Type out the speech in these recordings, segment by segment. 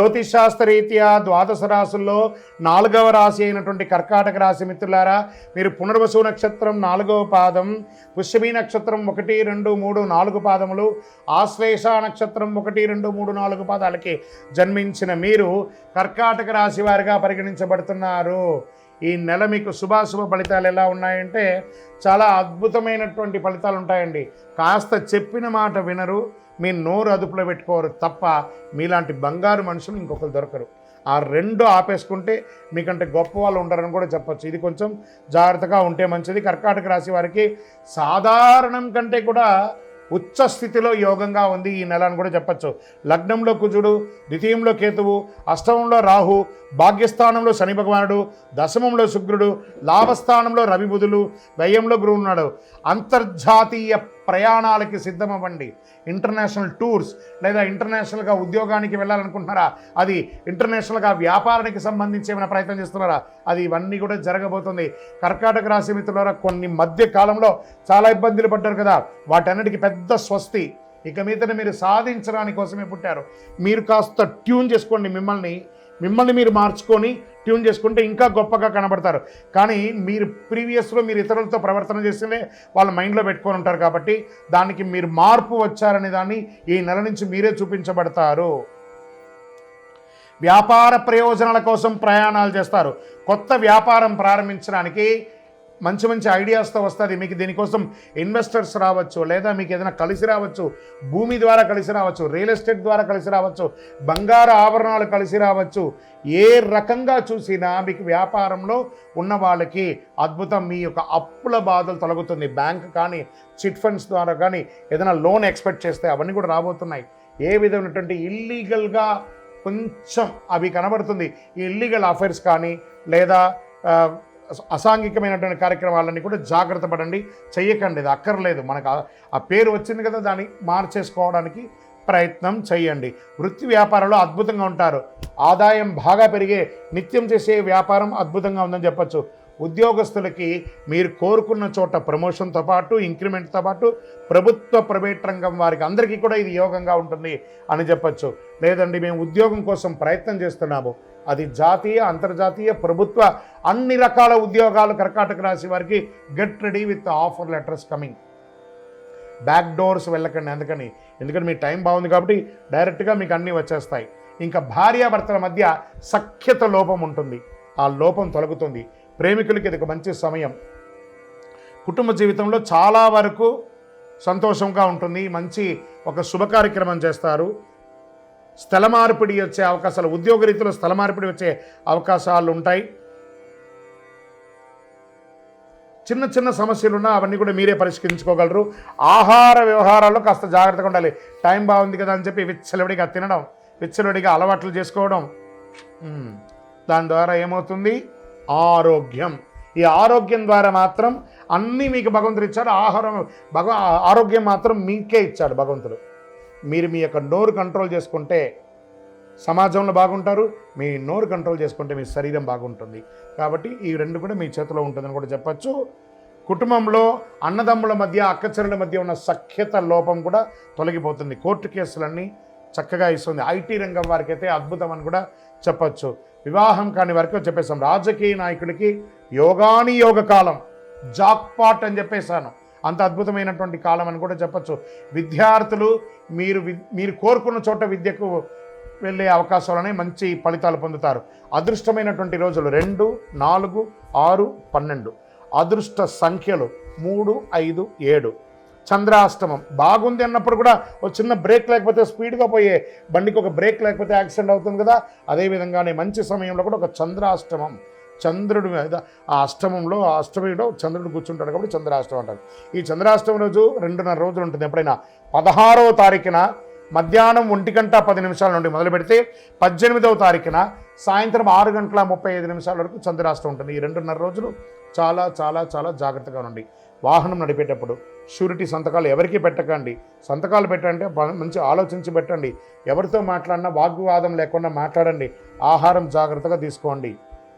జ్యోతిషాస్త్రరీత్యా ద్వాదశ రాశుల్లో నాలుగవ రాశి అయినటువంటి కర్కాటక రాశి మిత్రులారా మీరు పునర్వసు నక్షత్రం నాలుగవ పాదం పుష్యమి నక్షత్రం ఒకటి రెండు మూడు నాలుగు పాదములు ఆశ్లేష నక్షత్రం ఒకటి రెండు మూడు నాలుగు పాదాలకి జన్మించిన మీరు కర్కాటక రాశి వారిగా పరిగణించబడుతున్నారు. ఈ నెల మీకు శుభాశుభ ఫలితాలు ఎలా ఉన్నాయంటే చాలా అద్భుతమైనటువంటి ఫలితాలు ఉంటాయండి. కాస్త చెప్పిన మాట వినరు మీ నోరు అదుపులో పెట్టుకోరు తప్ప మీలాంటి బంగారు మనుషులు ఇంకొకరు దొరకరు. ఆ రెండు ఆపేసుకుంటే మీకంటే గొప్ప వాళ్ళు ఉండరని కూడా చెప్పచ్చు. ఇది కొంచెం జాగ్రత్తగా ఉంటే మంచిది. కర్కాటక రాశి వారికి సాధారణం కంటే కూడా ఉచ్చ స్థితిలో యోగంగా ఉంది ఈ నెల అని కూడా చెప్పచ్చు. లగ్నంలో కుజుడు ద్వితీయంలో కేతువు అష్టమంలో రాహు భాగ్యస్థానంలో శని భగవానుడు దశమంలో శుక్రుడు లాభస్థానంలో రవి బుధులు వ్యయంలో గురువు ఉన్నాడు. అంతర్జాతీయ ప్రయాణాలకి సిద్ధమవ్వండి. ఇంటర్నేషనల్ టూర్స్ లేదా ఇంటర్నేషనల్గా ఉద్యోగానికి వెళ్ళాలనుకుంటున్నారా? అది ఇంటర్నేషనల్గా వ్యాపారానికి సంబంధించి ఏమైనా ప్రయత్నం చేస్తున్నారా? అది ఇవన్నీ కూడా జరగబోతుంది. కర్కాటక రాశి మిత్రులారా కొన్ని మధ్య కాలంలో చాలా ఇబ్బందులు పడ్డారు కదా. వాటన్నిటికీ పెద్ద స్వస్తి. ఇక మీదనే మీరు సాధించడానికి కోసమే పుట్టారు. మీరు కాస్త ట్యూన్ చేసుకోండి మిమ్మల్ని. మిమ్మల్ని మీరు మార్చుకొని ట్యూన్ చేసుకుంటే ఇంకా గొప్పగా కనబడతారు. కానీ మీరు ప్రీవియస్లో మీరు ఇతరులతో ప్రవర్తన చేస్తేనే వాళ్ళ మైండ్లో పెట్టుకొని ఉంటారు కాబట్టి దానికి మీరు మార్పు వచ్చారనే దాన్ని ఈ నెల నుంచి మీరే చూపించబడతారు. వ్యాపార ప్రయోజనాల కోసం ప్రయాణాలు చేస్తారు. కొత్త వ్యాపారం ప్రారంభించడానికి మంచి మంచి ఐడియాస్తో వస్తుంది. మీకు దీనికోసం ఇన్వెస్టర్స్ రావచ్చు లేదా మీకు ఏదైనా కలిసి రావచ్చు భూమి ద్వారా కలిసి రావచ్చు రియల్ ఎస్టేట్ ద్వారా కలిసి రావచ్చు బంగారు ఆభరణాలు కలిసి రావచ్చు ఏ రకంగా చూసినా మీకు వ్యాపారంలో ఉన్న వాళ్ళకి అద్భుతం మీ యొక్క అప్పుల బాధలు తొలగుతుంది. బ్యాంక్ కానీ చిట్ ఫండ్స్ ద్వారా కానీ ఏదైనా లోన్ ఎక్స్పెక్ట్ చేస్తే అవన్నీ కూడా రాబోతున్నాయి. ఏ విధమైనటువంటి ఇల్లీగల్గా కొంచెం అవి కనబడుతుంది. ఈ ఇల్లీగల్ అఫైర్స్ కానీ లేదా అసాంఘికమైనటువంటి కార్యక్రమాలన్నీ కూడా జాగ్రత్త పడండి. చెయ్యకండి ఇది అక్కర్లేదు. మనకు ఆ- పేరు వచ్చింది కదా దాన్ని మార్చేసుకోవడానికి ప్రయత్నం చేయండి వృత్తి వ్యాపారంలో అద్భుతంగా ఉంటారు. ఆదాయం బాగా పెరిగే నిత్యం చేసే వ్యాపారం అద్భుతంగా ఉందని చెప్పొచ్చు. ఉద్యోగస్తులకి మీరు కోరుకున్న చోట ప్రమోషన్తో పాటు ఇంక్రిమెంట్తో పాటు ప్రభుత్వ ప్రైవేట్ రంగం వారికి అందరికీ కూడా ఇది యోగంగా ఉంటుంది అని చెప్పొచ్చు. లేదండి మేము ఉద్యోగం కోసం ప్రయత్నం చేస్తున్నాము. అది జాతీయ అంతర్జాతీయ ప్రభుత్వ అన్ని రకాల ఉద్యోగాలు కర్కాటక రాశి వారికి get ready with offer letters coming. Back doors వెళ్ళకండి అందుకని. ఎందుకంటే మీ టైం బాగుంది కాబట్టి డైరెక్ట్గా మీకు అన్నీ వచ్చేస్తాయి. ఇంకా భార్యాభర్తల మధ్య సఖ్యత లోపం ఉంటుంది. ఆ లోపం తొలగుతుంది. ప్రేమికులకి ఇది ఒక మంచి సమయం. కుటుంబ జీవితంలో చాలా వరకు సంతోషంగా ఉంటుంది. మంచి ఒక శుభ కార్యక్రమం చేస్తారు. స్థల మార్పిడి వచ్చే అవకాశాలు ఉద్యోగ రీతిలో స్థల మార్పిడి వచ్చే అవకాశాలు ఉంటాయి. చిన్న చిన్న సమస్యలు ఉన్నా అవన్నీ కూడా మీరే పరిష్కరించుకోగలరు. ఆహార వ్యవహారాల్లో కాస్త జాగ్రత్తగా ఉండాలి. టైం బాగుంది కదా అని చెప్పి విచ్చలవిడిగా తినడం విచ్చలవిడిగా అలవాట్లు చేసుకోవడం. దాని ద్వారా ఏమవుతుంది? ఆరోగ్యం. ఈ ఆరోగ్యం ద్వారా మాత్రం అన్నీ మీకు భగవంతుడు ఇచ్చాడు ఆహారం భగ ఆరోగ్యం మాత్రం మీకే ఇచ్చాడు భగవంతుడు. మీరు మీ యొక్క నోరు కంట్రోల్ చేసుకుంటే సమాజంలో బాగుంటారు మీ నోరు కంట్రోల్ చేసుకుంటే మీ శరీరం బాగుంటుంది. కాబట్టి ఈ రెండు కూడా మీ చేతిలో ఉంటుందని కూడా చెప్పచ్చు. కుటుంబంలో అన్నదమ్ముల మధ్య అక్కచెరుల మధ్య ఉన్న సఖ్యత లోపం కూడా తొలగిపోతుంది. కోర్టు కేసులన్నీ చక్కగా ఇస్తుంది. ఐటీ రంగం వారికైతే అద్భుతం అని కూడా చెప్పచ్చు. వివాహం కాని వరకు చెప్పేశాం. రాజకీయ నాయకుడికి యోగాని యోగ కాలం జాక్పాట్ అని చెప్పేశాను. అంత అద్భుతమైనటువంటి కాలం అని కూడా చెప్పచ్చు. విద్యార్థులు మీరు వి- మీరు కోరుకున్న చోట విద్యకు వెళ్ళే అవకాశాలనే మంచి ఫలితాలు పొందుతారు. అదృష్టమైనటువంటి రోజులు రెండు నాలుగు ఆరు పన్నెండు. అదృష్ట సంఖ్యలు మూడు ఐదు ఏడు. చంద్రాష్టమం. బాగుంది అన్నప్పుడు కూడా ఒక చిన్న బ్రేక్ లేకపోతే స్పీడ్గా పోయే బండికి ఒక బ్రేక్ లేకపోతే యాక్సిడెంట్ అవుతుంది కదా. అదేవిధంగానే మంచి సమయంలో కూడా ఒక చంద్రాష్టమం. చంద్రుడు మీద ఆ అష్టమంలో ఆ అష్టమిలో చంద్రుడు కూర్చుంటాడు కాబట్టి చంద్రాష్టమం అంటారు. ఈ చంద్రాష్టమం రోజు రెండున్నర రోజులు ఉంటుంది. ఎప్పుడైనా పదహారవ తారీఖున మధ్యాహ్నం ఒంటి గంట పది నిమిషాల నుండి మొదలు పెడితే పద్దెనిమిదవ తారీఖున సాయంత్రం ఆరు గంటల ముప్పై ఐదు నిమిషాల వరకు చంద్రాష్టం ఉంటుంది. ఈ రెండున్నర రోజులు చాలా చాలా చాలా జాగ్రత్తగా ఉండండి. వాహనం నడిపేటప్పుడు షూరిటీ సంతకాలు ఎవరికి పెట్టకండి. సంతకాలు పెట్టండి మంచి ఆలోచించి పెట్టండి. ఎవరితో మాట్లాడినా వాగ్వివాదం లేకుండా మాట్లాడండి. ఆహారం జాగ్రత్తగా తీసుకోండి.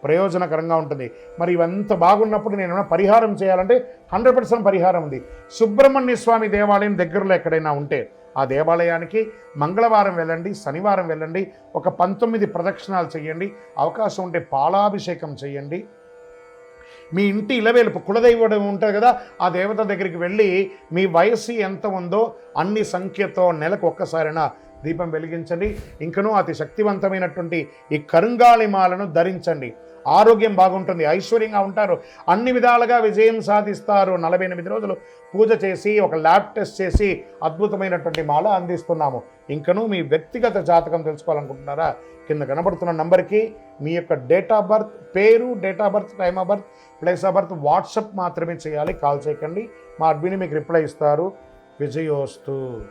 ప్రయోజనకరంగా ఉంటుంది. మరి ఇవంత బాగున్నప్పుడు నేను ఏమైనా పరిహారం చేయాలంటే హండ్రెడ్ పర్సెంట్ పరిహారం ఉంది. సుబ్రహ్మణ్య స్వామి దేవాలయం దగ్గరలో ఎక్కడైనా ఉంటే ఆ దేవాలయానికి మంగళవారం వెళ్ళండి శనివారం వెళ్ళండి ఒక పంతొమ్మిది ప్రదక్షిణాలు చేయండి అవకాశం ఉంటే పాలాభిషేకం చేయండి మీ ఇంటి ఇలవేలుపు కులదైవం ఉంటుంది కదా ఆ దేవత దగ్గరికి వెళ్ళి మీ వయస్సు ఎంత ఉందో అన్ని సంఖ్యతో నెలకు ఒక్కసారైనా దీపం వెలిగించండి. ఇంకనూ అతి శక్తివంతమైనటువంటి ఈ కరుంగాళిమాలను ధరించండి. ఆరోగ్యం బాగుంటుంది ఐశ్వర్యంగా ఉంటారు. అన్ని విధాలుగా విజయం సాధిస్తారు. నలభై ఎనిమిది రోజులు పూజ చేసి ఒక ల్యాబ్ టెస్ట్ చేసి అద్భుతమైనటువంటి మాల అందిస్తున్నాము. ఇంకనూ మీ వ్యక్తిగత జాతకం తెలుసుకోవాలనుకుంటున్నారా? కింద కనబడుతున్న నంబర్కి మీ యొక్క డేట్ ఆఫ్ బర్త్ పేరు date of birth time of birth place of birth WhatsApp మాత్రమే చేయాలి. కాల్ చేయకండి. మా అడ్మిని మీకు రిప్లై ఇస్తారు. విజయోస్తు.